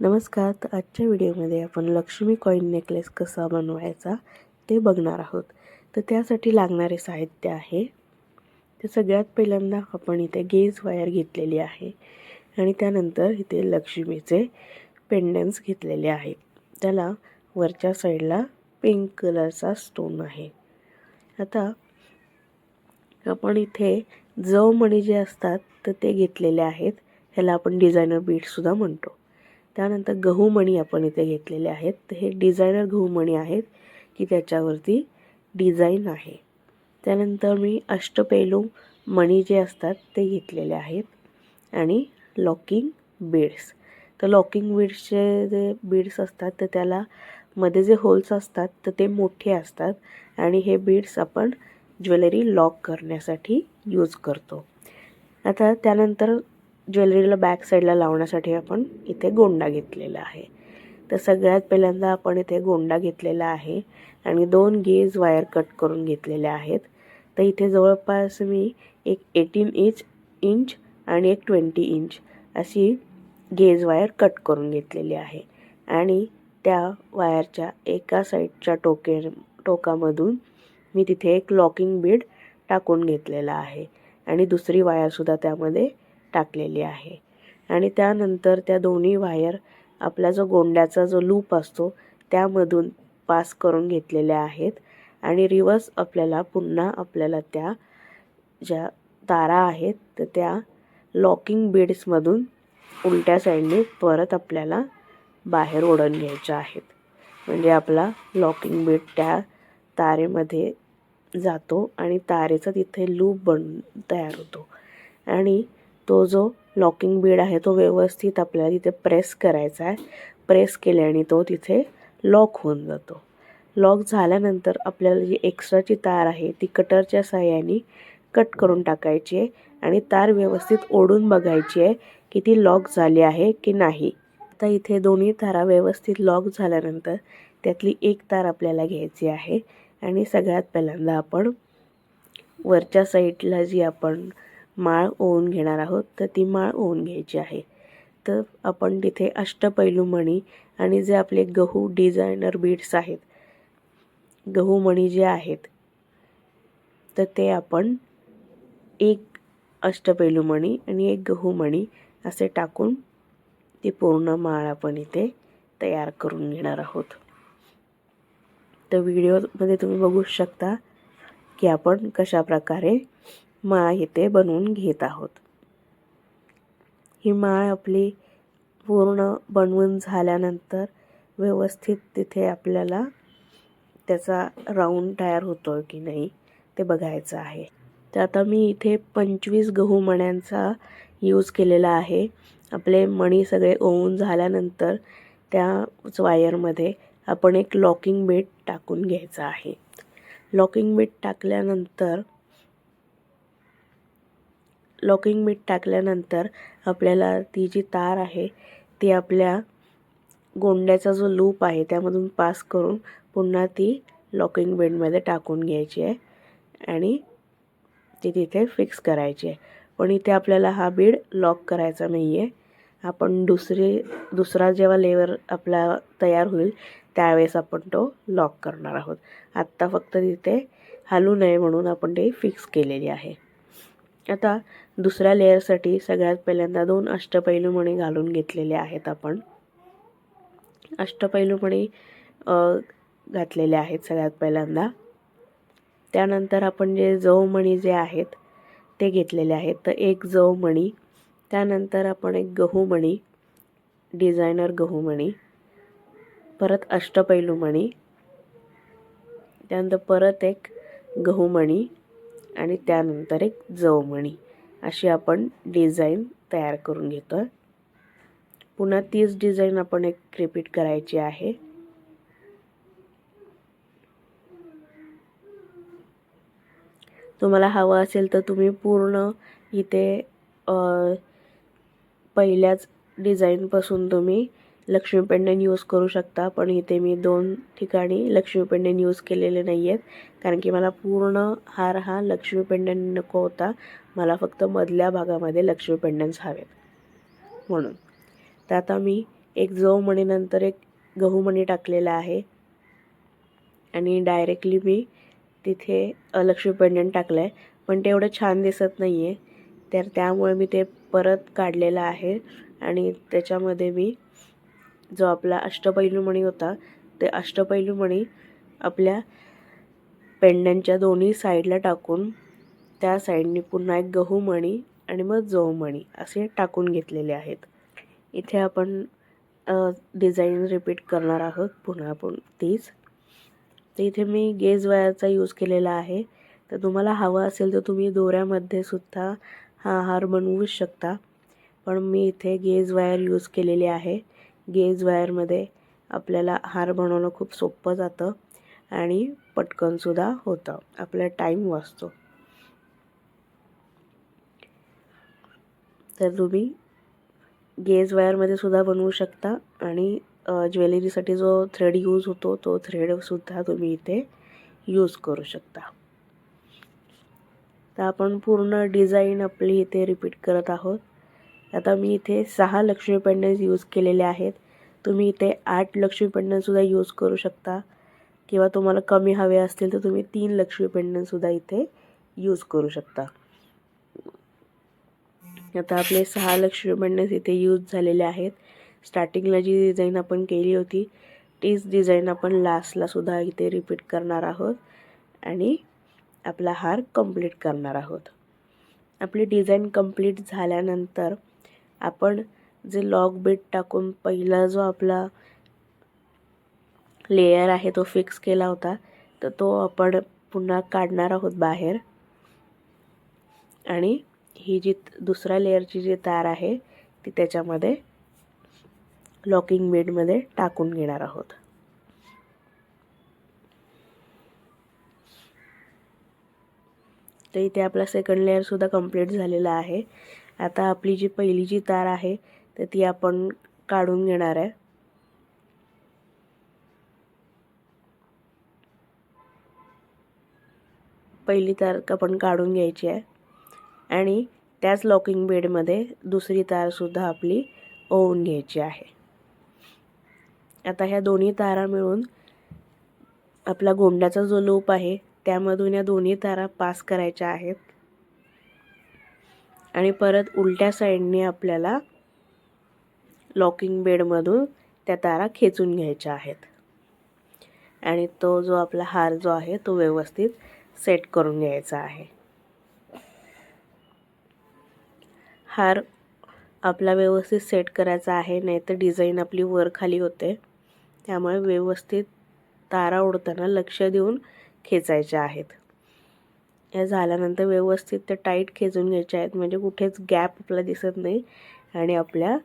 नमस्कार तर आजच्या व्हिडिओमध्ये आपण लक्ष्मी कॉईन नेकलेस कसा बनवायचा ते बघणार आहोत. तर त्यासाठी लागणारे साहित्य आहे. तर सगळ्यात पहिल्यांदा आपण इथे गेज वायर घेतलेली आहे आणि त्यानंतर इथे लक्ष्मीचे पेंडन्स घेतलेले आहेत. त्याला वरच्या साईडला पिंक कलरचा स्टोन आहे. आता आपण इथे जव मणी जे असतात तर ते घेतलेले आहेत. ह्याला आपण डिझायनर बीटसुद्धा म्हणतो. त्यानंतर गहूमणी आपण इथे घेतलेले आहेत. तर हे डिझायनर गहूमणी आहेत की त्याच्यावरती डिझाईन आहे. त्यानंतर मी अष्टपैलू मणी जे असतात ते घेतलेले आहेत आणि लॉकिंग बीड्स. तर लॉकिंग बीड्सचे जे बीड्स असतात तर त्याला मध्ये जे होल्स असतात तर ते मोठे असतात आणि हे बीड्स आपण ज्वेलरी लॉक करण्यासाठी यूज करतो. आता त्यानंतर ज्वेलरीला बॅक साईडला लावण्यासाठी आपण इथे गोंडा घेतलेला आहे. तर सगळ्यात पहिल्यांदा आपण इथे गोंडा घेतलेला आहे आणि दोन गेज वायर कट करून घेतलेल्या आहेत. तर इथे जवळपास मी एक एटीन इंच इंच आणि एक ट्वेंटी इंच अशी गेज वायर कट करून घेतलेली आहे. आणि त्या वायरच्या एका साईडच्या टोके टोकामधून मी तिथे एक लॉकिंग बीड टाकून घेतलेला आहे. आणि दुसरी वायरसुद्धा त्यामध्ये टाकलेली आहे. आणि त्यानंतर त्या दोन्ही वायर आपला जो गोंड्याचा जो लूप असतो त्यामधून पास करून घेतलेल्या आहेत. आणि रिवर्स आपल्याला पुन्हा आपल्याला त्या ज्या तारा आहेत तर त्या लॉकिंग बीड्समधून उलट्या साईडने परत आपल्याला बाहेर ओढून घ्यायच्या आहेत. म्हणजे आपला लॉकिंग बीड त्या तारेमध्ये जातो आणि तारेचा तिथे लूप बन तयार होतो. आणि तो जो लॉकिंग बीड आहे तो व्यवस्थित आपल्याला तिथे प्रेस करायचा आहे. प्रेस केल्याने तो तिथे लॉक होऊन जातो. लॉक झाल्यानंतर आपल्याला जी एक्स्ट्राची तार आहे ती कटरच्या साह्याने कट करून टाकायची आहे आणि तार व्यवस्थित ओढून बघायची आहे की ती लॉक झाली आहे की नाही. आता इथे दोन्ही तारा व्यवस्थित लॉक झाल्यानंतर त्यातली एक तार आपल्याला घ्यायची आहे आणि सगळ्यात पहिल्यांदा आपण वरच्या साईडला जी आपण माळ ओवून घेणार आहोत तर ती माळ ओवून घ्यायची आहे. तर आपण तिथे अष्टपैलू मणी आणि जे आपले गहू डिझायनर बीड्स आहेत गहू मणी जे आहेत तर ते आपण एक अष्टपैलू मणी आणि एक गहू मणी असे टाकून ती पूर्ण माळ आपण इथे तयार करून घेणार आहोत. तर व्हिडिओमध्ये तुम्ही बघू शकता की आपण कशा प्रकारे माळ इथे बनवून घेत आहोत. ही माळ आपली पूर्ण बनवून झाल्यानंतर व्यवस्थित तिथे आपल्याला त्याचा राऊंड तयार होतो की नाही ते बघायचं आहे. तर आता मी इथे पंचवीस गहू मण्यांचा यूज केलेला आहे. आपले मणी सगळे ओवून झाल्यानंतर त्याच वायरमध्ये आपण एक लॉकिंग बेट टाकून घ्यायचं आहे. लॉकिंग बेट टाकल्यानंतर लॉकिंग मीठ टाकल्यानंतर आपल्याला ती जी तार आहे ती आपल्या गोंड्याचा जो लूप आहे त्यामधून पास करून पुन्हा ती लॉकिंग बेडमध्ये टाकून घ्यायची आहे आणि ती तिथे फिक्स करायची आहे. पण इथे आपल्याला हा बीड लॉक करायचा नाही आहे आपण दुसरी दुसरा जेव्हा लेवर आपला तयार होईल त्यावेळेस आपण तो लॉक करणार आहोत. आत्ता फक्त तिथे हलू नये म्हणून आपण ते फिक्स केलेली आहे. आता दुसऱ्या लेअरसाठी सगळ्यात पहिल्यांदा दोन अष्टपैलू मणी घालून घेतलेले आहेत आपण. अष्टपैलू मणी घातलेले आहेत सगळ्यात पहिल्यांदा. त्यानंतर आपण जे जवमणी जे आहेत ते घेतलेले आहेत. तर एक जवमणी त्यानंतर आपण एक गहूमणी डिझायनर गहूमणी परत अष्टपैलू मणी त्यानंतर परत एक गहूमणी आणि त्यानंतर एक जवमणी अशी आपण डिझाईन तयार करून घेतो आहे पुन्हा तीच डिझाईन आपण एक रिपीट करायची आहे. तुम्हाला हवं असेल तर तुम्ही पूर्ण इथे पहिल्याच डिझाईनपासून तुम्ही लक्ष्मी पेंडन यूज करू शकता पण इथे मी दोन ठिकाणी लक्ष्मी पेंडन यूज केलेले नाही आहेत कारण की मला पूर्ण हार हा लक्ष्मी पेंडन नको होता. मला फक्त मधल्या भागामध्ये लक्ष्मी पेंडन्स हवेत. म्हणून. तर आता मी एक जव मणीनंतर एक गहू मणी टाकलेला आहे. आणि डायरेक्टली मी तिथे लक्ष्मी पेंडंट टाकलं आहे पण ते एवढं छान दिसत नाही आहे तर त्यामुळे मी ते परत काढलेलं आहे. आणि त्याच्यामध्ये मी जो आपला अष्टपैलू मणी होता ते अष्टपैलू मणी आपल्या पेंडंटच्या दोन्ही साईडला टाकून त्या साईडनी पुन्हा एक गहू मणी आणि मग जोमणी असे टाकून घेतलेले आहेत. इथे आपण डिझाईन रिपीट करणार आहोत. पुन्हा आपण तीच. तर इथे मी गेज वायरचा यूज केलेला आहे. तर तुम्हाला हवा असेल तर तुम्ही दोऱ्यामध्ये सुद्धा हा हार बनवूच शकता. पण मी इथे गेज वायर यूज केलेली आहे. गेज वायरमध्ये आपल्याला हार बनवणं खूप सोपं जातं आणि पटकनसुद्धा होतं. आपला टाईम वाचतो. तर तुम्ही गेज वायरमध्ये सुद्धा बनवू शकता आणि ज्वेलरीसाठी जो थ्रेड यूज होतो तो थ्रेडसुद्धा तुम्ही इथे यूज करू शकता. तर आपण पूर्ण डिझाईन आपली इथे रिपीट करत आहोत. आता मी इथे सहा लक्ष्मी पेंडन्स यूज केलेले आहेत. तुम्ही इथे आठ लक्ष्मी पेंडन्ससुद्धा यूज करू शकता. किंवा तुम्हाला कमी हवे असतील तर तुम्ही तीन लक्ष्मी पेंडन्ससुद्धा इथे यूज करू शकता. आता आपले सहा लक्ष्मी पेंडन्स इथे यूज झालेले आहेत. स्टार्टिंगला जी डिझाईन आपण केली होती तीच डिझाईन आपण लास्टलासुद्धा इथे रिपीट करणार आहोत. आणि आपला हार कंप्लीट करणार आहोत. आपली डिझाईन कंप्लीट झाल्यानंतर आपण जे लॉक बीट टाकून पहिला जो आपला लेयर आहे तो फिक्स केला होता तर तो आपण पुन्हा काढणार आहोत बाहेर. आणि ही जी दुसऱ्या लेअरची जी तार आहे ती त्याच्यामध्ये लॉकिंग बेडमध्ये टाकून घेणार आहोत. तर इथे आपला सेकंड लेअरसुद्धा कंप्लीट झालेला आहे. आता आपली जी पहिली जी तार आहे तर ती आपण काढून घेणार आहे. पहिली तार आपण काढून घ्यायची आहे. आणि त्याच लॉकिंग बेडमध्ये दुसरी तारसुद्धा आपली ओवून घ्यायची आहे. आता ह्या दोन्ही तारा मिळून आपला गोंड्याचा जो लूप आहे त्यामधून या दोन्ही तारा पास करायच्या आहेत. आणि परत उलट्या साईडने आपल्याला लॉकिंग बेडमधून त्या तारा खेचून घ्यायच्या आहेत. आणि तो जो आपला हार जो आहे तो व्यवस्थित सेट करून घ्यायचा आहे. हार आपला व्यवस्थित सेट करायचा आहे नाही तर डिझाईन आपली वर खाली होते. त्यामुळे व्यवस्थित तारा ओढताना लक्ष देऊन खेचायच्या आहेत. या झाल्यानंतर व्यवस्थित ते टाईट खेचून घ्यायचे आहेत. म्हणजे कुठेच गॅप आपला दिसत नाही आणि आपल्या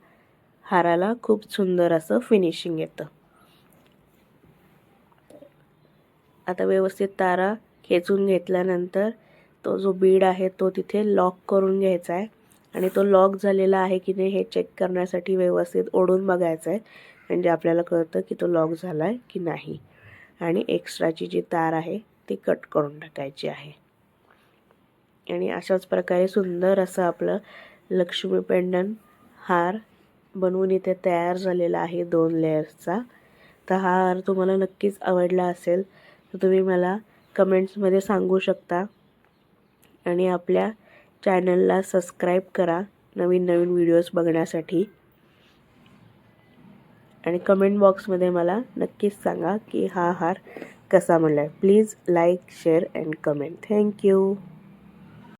हाराला खूप सुंदर असं फिनिशिंग येतं. आता व्यवस्थित तारा खेचून घेतल्यानंतर तो जो बीड आहे तो तिथे लॉक करून घ्यायचा आहे. आणि तो लॉक झालेला आहे की नाही हे चेक करण्यासाठी व्यवस्थित ओढून बघायचं आहे. म्हणजे आपल्याला कळतं की तो लॉक झाला आहे की नाही. आणि एक्स्ट्राची जी तार आहे ती कट करून टाकायची आहे. आणि अशाच प्रकारे सुंदर असं आपलं लक्ष्मी पेंडन हार बनवून इथे तयार झालेला आहे दोन लेअर्सचा तर हा हार तुम्हाला नक्कीच आवडला असेल तर तुम्ही मला कमेंट्समध्ये सांगू शकता. आणि आपल्या चॅनलला सबस्क्राईब करा नवीन नवीन व्हिडिओज बघण्यासाठी. आणि कमेंट बॉक्समध्ये मला नक्कीच सांगा की हा हार कसा म्हणला आहे please like share and comment thank you